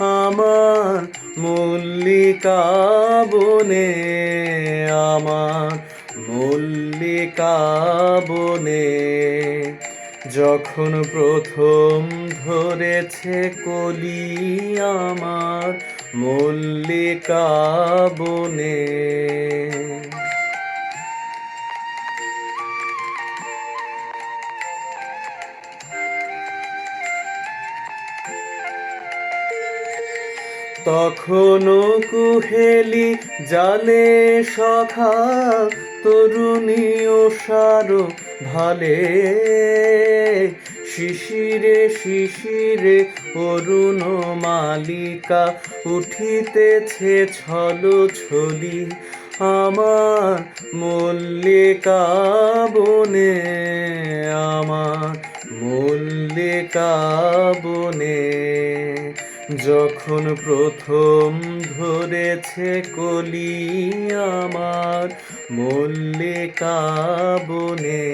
আমার মল্লিকা বনে আমার মল্লিকা বনে। যখন প্রথম ধরেছে কলি আমার মল্লিকা বনে তখনও কুহেলি জালে সখা, তরুণী ও সারো ভালে শিশিরে শিশিরে অরুণ মালিকা উঠিতেছে ছল ছলি, আমার মল্লিকা বনে আমার মল্লিকা বনে যখন প্রথম ধরেছে কলি আমার মল্লিকা বনে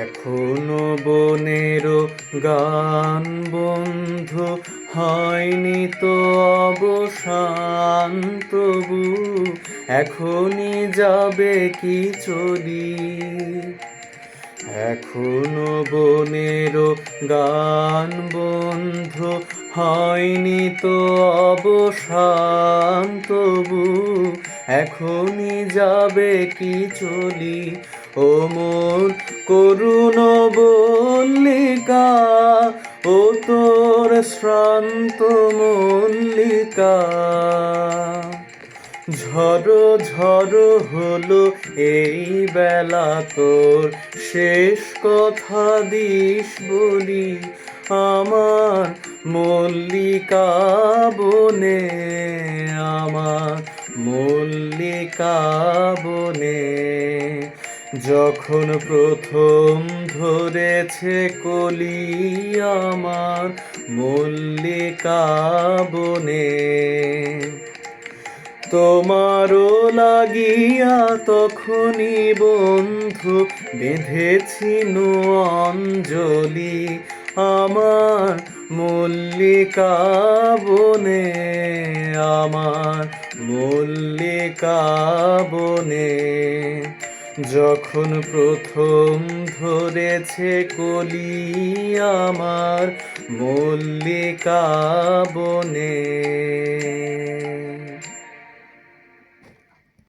এখনও বনেরও গান বন্ধু হয়নি তো অবসান তবু এখনই যাবে কি চলি এখনও বনেরও গান বন্ধু হয়নি তো অবসান তবু এখনই যাবে কি চলি ও মন করুণ বল্লিকা ও তোর শ্রান্ত মল্লিকা। ঝড়ো ঝড়ো হলো এই বেলা তোর, শেষ কথা দিস বলি আমার মল্লিকা বনে, আমার মল্লিকা বনে। যখন প্রথম ধরেছে কলি আমার মল্লিকা বনে, তোমারও লাগিয়া তখনই বন্ধু বেঁধেছি অঞ্জলি আমার মল্লিকা বনে, আমার মল্লিকা বনে। যখন প্রথম ধরেছে কলি আমার মল্লিকা বনে।